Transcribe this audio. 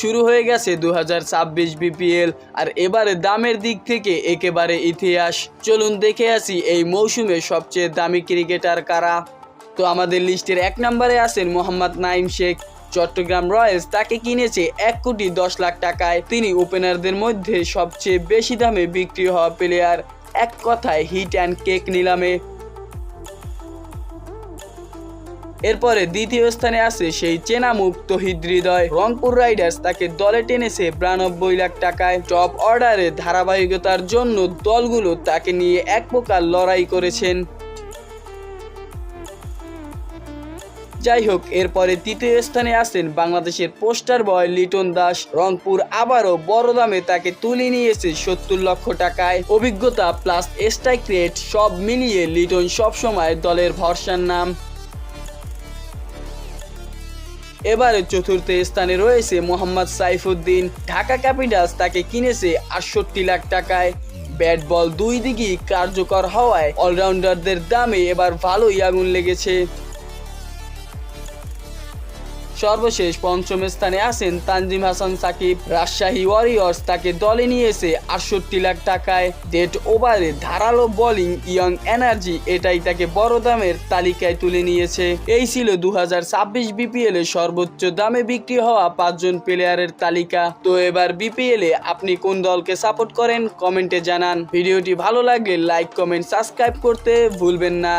শুরু হয়ে গেছে দু বিপিএল, আর এবারে দামের দিক থেকে একেবারে ইতিহাস। চলুন দেখে আসি এই মৌসুমে সবচেয়ে দামি ক্রিকেটার কারা। তো আমাদের লিস্টের এক নম্বরে আছেন মোহাম্মদ নাইম শেখ। চট্টগ্রাম রয়্যালস তাকে কিনেছে এক কোটি দশ লাখ টাকায়। তিনি ওপেনারদের মধ্যে সবচেয়ে বেশি দামে বিক্রি হওয়া প্লেয়ার এক কথায় হিট অ্যান্ড কেক নিলামে। এরপরে দ্বিতীয় স্থানে আছে সেই চেনা মুখ তহিদ হৃদয়। রংপুর রাইডার্স তাকে দলে টেনেছে বিরানব্বই লাখ টাকায়। টপ অর্ডারে ধারাবাহিকতার জন্য দলগুলো তাকে নিয়ে এক প্রকার লড়াই করেছেন। যাই হোক, এরপরে তৃতীয় স্থানে আসেন বাংলাদেশের পোস্টার বয় লিটন দাস। রংপুর আবারও বড় দামে তাকে তুলে নিয়েছে সত্তর লক্ষ টাকায়। অভিজ্ঞতা প্লাস স্ট্রাইক রেট সব মিলিয়ে লিটন সবসময় দলের ভরসার নাম। এবারে চতুর্থ স্থানে রয়েছে মোহাম্মদ সাইফুদ্দিন। ঢাকা ক্যাপিটালস তাকে কিনেছে আটষট্টি লাখ টাকায়। ব্যাট বল দুই দিকই কার্যকর হওয়ায় অলরাউন্ডারদের দামে এবার ভালোই আগুন লেগেছে। সর্বশেষ পঞ্চম স্থানে আছেন তানজিম হাসান সাকিব। রাজশাহী ওয়ারিয়র্স তাকে দলে নিয়েছে আটষট্টি লাখ টাকায় ডেট ওভারে ধারালো বোলিং ইয়ং এনার্জি এটাই তাকে বড় দামের তালিকায় তুলে নিয়েছে। এই ছিল দু হাজার ছাব্বিশ বিপিএল এ সর্বোচ্চ দামে বিক্রি হওয়া পাঁচজন প্লেয়ারের তালিকা। তো এবার বিপিএল এ আপনি কোন দলকে সাপোর্ট করেন কমেন্টে জানান। ভিডিওটি ভালো লাগলে লাইক কমেন্ট সাবস্ক্রাইব করতে ভুলবেন না।